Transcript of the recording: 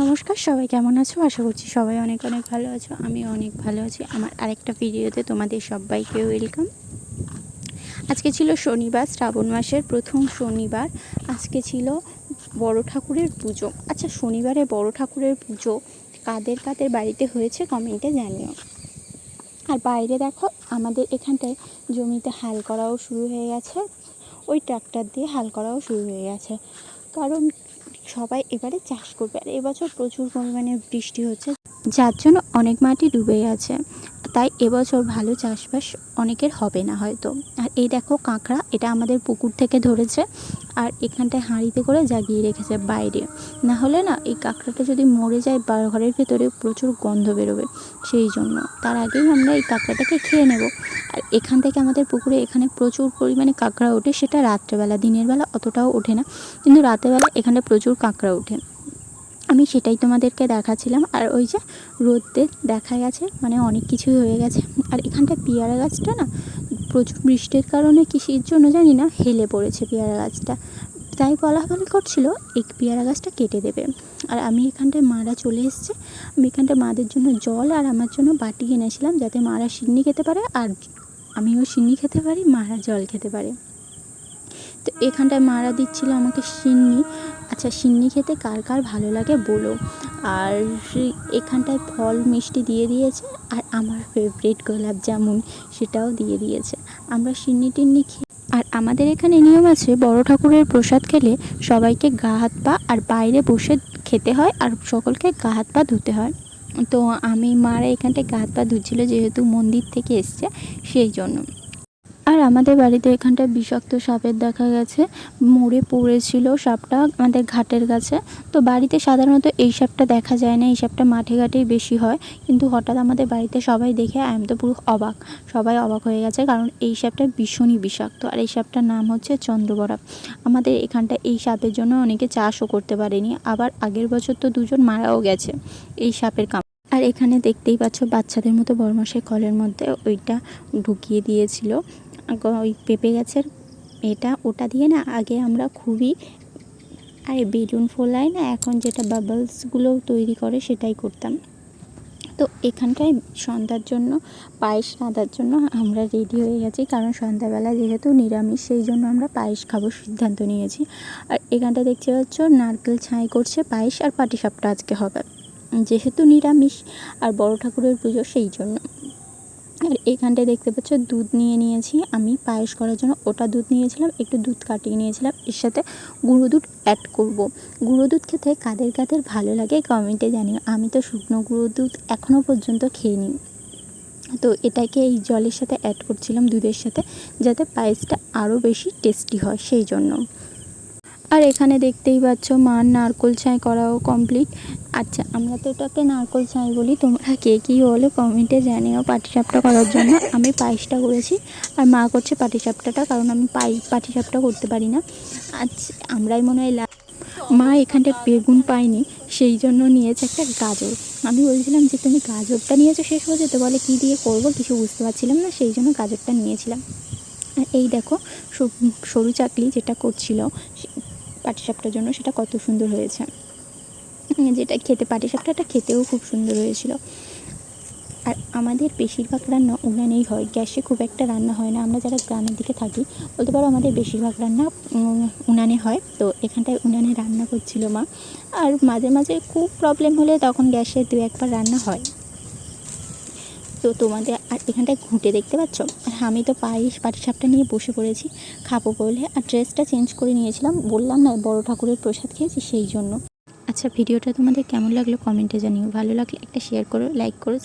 নমস্কার, সবাই কেমন আছো? আশা করছি সবাই অনেক অনেক ভালো আছো আমি অনেক ভালো আছি। আমার আরেকটা ভিডিওতে তোমাদের সবাইকে ওয়েলকাম আজকে ছিল শনিবার, শ্রাবণ মাসের প্রথম শনিবার। আজকে ছিল বড় ঠাকুরের পুজো। আচ্ছা শনিবারে বড় ঠাকুরের পুজো কাদের কাদের বাড়িতে হয়েছে কমেন্টে জানিও। আর বাইরে দেখো, আমাদের এখানটায় জমিতে হাল করাও শুরু হয়ে গেছে। ওই ট্রাক্টর দিয়ে হাল করাও শুরু হয়ে গেছে। কারণ সবাই এবারে চাষ করবে। আর এবছর প্রচুর পরিমাণে বৃষ্টি হচ্ছে, যার জন্য অনেক মাটি ডুবে আছে। তাই এবছর ভালো চাষবাস অনেকের হবে না হয়তো। আর এই দেখো কাঁকড়া, এটা আমাদের পুকুর থেকে ধরেছে আর এখানটায় হাঁড়িতে করে জাগিয়ে রেখেছে বাইরে। না হলে না এই কাঁকড়াটা যদি মরে যায় বা ঘরের ভেতরে প্রচুর গন্ধ বেরোবে, সেই জন্য। তার আগেই আমরা এই কাঁকড়াটাকে খেয়ে নেব। আর এখান থেকে আমাদের পুকুরে এখানে প্রচুর পরিমাণে কাঁকড়া ওঠে, সেটা রাত্রেবেলা, দিনের বেলা অতটাও ওঠে না। কিন্তু রাতেরবেলা এখানে প্রচুর কাঁকড়া ওঠে। আমি সেটাই তোমাদেরকে দেখাচ্ছিলাম। আর ওই যে রোদে দেখা গেছে মানে অনেক কিছুই হয়ে গেছে। আর এখানটা পেয়ারা গাছটা না, প্রচুর বৃষ্টির কারণে কৃষির জন্য জানি না, হেলে পড়েছে পেয়ারা গাছটা। তাই বলা বলি করছিল, এই পেয়ারা গাছটা কেটে দেবে। আর আমি এখানটায় মারা চলে এসছে। আমি এখানটায় মাদের জন্য জল আর আমার জন্য বাটি এনেছিলাম, যাতে মারা সিন্নি খেতে পারে আর আমিও সিন্নি খেতে পারি, মারা জল খেতে পারে। তো এখানটায় মারা দিচ্ছিল আমাকে সিন্নি। আচ্ছা সিন্নি খেতে কার কার ভালো লাগে বলো? আর এখানটায় ফল মিষ্টি দিয়ে দিয়েছে, আর আমার ফেভারিট গোলাপ জামুন সেটাও দিয়ে দিয়েছে। আমরা সিন্নি টিন্নি খেয়ে আর আমাদের এখানে নিয়ম আছে, বড় ঠাকুরের প্রসাদ খেলে সবাইকে গা, হাত, পা আর বাইরে বসে খেতে হয় আর সকলকে গা, হাত, পা ধুতে হয়। তো আমি, মারা এখানটায় গা, হাত, পা ধুচ্ছিল যেহেতু মন্দির থেকে এসছে, সেই জন্য। আর আমাদের বাড়িতে এখানটায় বিষাক্ত সাপের দেখা গেছে। মরে পড়েছিল সাপটা আমাদের ঘাটের কাছে। তো বাড়িতে সাধারণত এই সাপটা দেখা যায় না, এই সাপটা মাঠে ঘাটেই বেশি হয়। কিন্তু হঠাৎ আমাদের বাড়িতে সবাই দেখে আমি তো পুরো অবাক। সবাই অবাক হয়ে গেছে কারণ এই সাপটা ভীষণই বিষাক্ত। আর এই সাপটার নাম হচ্ছে চন্দ্রবরা। আমাদের এখানটা এই সাপের জন্য অনেকে চাষও করতে পারেনি। আবার আগের বছর তো দুজন মারাও গেছে এই সাপের কাম আর এখানে দেখতেই পাচ্ছ বাচ্চাদের মতো বরমাসের কলের মধ্যে ওইটা ঢুকিয়ে দিয়েছিল। ওই পেঁপে গাছের এটা ওটা দিয়ে না আগে আমরা খুবই, আরে বেলুন ফোলাই না এখন যেটা বাবলসগুলো তৈরি করে সেটাই করতাম। তো এখানটায় সন্ধ্যার জন্য, পায়েস রাঁধার জন্য আমরা রেডি হয়ে গেছি, কারণ সন্ধ্যাবেলা যেহেতু নিরামিষ, সেই জন্য আমরা পায়েস খাবার সিদ্ধান্ত নিয়েছি। আর এখানটা দেখতে পাচ্ছ, নারকেল ছাই করছে পায়েস আর পাটিসাপটা আজকে হবে। যেহেতু নিরামিষ আর বড় ঠাকুরের পুজো, সেই জন্য। আর এখানটায় দেখতে পাচ্ছ দুধ নিয়ে নিয়েছি। আমি পায়েস করার জন্য ওটা দুধ নিয়েছিলাম, একটু দুধ কাটিয়ে নিয়েছিলাম। এর সাথে গুঁড়ো দুধ অ্যাড করব। গুঁড়ো দুধ খেতে কাদের কাদের ভালো লাগে কমেন্টে জানিও। আমি তো শুকনো গুঁড়ো দুধ এখনও পর্যন্ত খেয়ে নিই তো এটাকে এই জলের সাথে অ্যাড করছিলাম দুধের সাথে, যাতে পায়েসটা আরও বেশি টেস্টি হয়, সেই জন্য। আর এখানে দেখতেই পাচ্ছ মার নারকোল ছাই করাও কমপ্লিট আচ্ছা আমরা তো এটাকে নারকোল ছাই বলি। তোমরা কে কী বলো কমেন্টে জানিও পাটিসাপটা করার জন্য। আমি পায়েসটা করেছি আর মা করছে পাটিসাপটাটা কারণ আমি পাই পাটিসাপটা করতে পারি না। আজ আমরাই মনে হয় মা এখানটা বেগুন পাইনি সেই জন্য নিয়েছে একটা গাজর। আমি বলছিলাম যে, তুমি গাজরটা নিয়েছো, শেষ হয়ে যেতে বলে কী দিয়ে করব? কিছু বুঝতে পারছিলাম না, সেই জন্য গাজরটা নিয়েছিলাম। আর এই দেখো সরু চাকলি যেটা করছিল পাটিসাপটার জন্য সেটা কত সুন্দর হয়েছে। যেটা খেতে পাটিসাপটাটা খেতেও খুব সুন্দর হয়েছিল। আর আমাদের বেশিরভাগ রান্না উনানেই হয়। গ্যাসে খুব একটা রান্না হয় না। আমরা যারা গ্রামের দিকে থাকি, বলতে পারো আমাদের বেশিরভাগ রান্না উনানে হয়। তো এখানটায় উনানে রান্না করছিল মা। আর মাঝে মাঝে খুব প্রবলেম হলে তখন গ্যাসে দু একবার রান্না হয়। তো তোমাদের আর এখানটায় ঘুঁটে দেখতে পাচ্ছ? আর আমি তো পায়েস পাটিসাপটা নিয়ে বসে পড়েছি। খাব বলে। আর ড্রেসটা চেঞ্জ করে নিয়েছিলাম। বললাম না, বড় ঠাকুরের প্রসাদ খেয়েছি সেই জন্য। আচ্ছা ভিডিওটা তোমাদের কেমন লাগল কমেন্টে জানিও। ভালো লাগলে একটা শেয়ার করো লাইক করো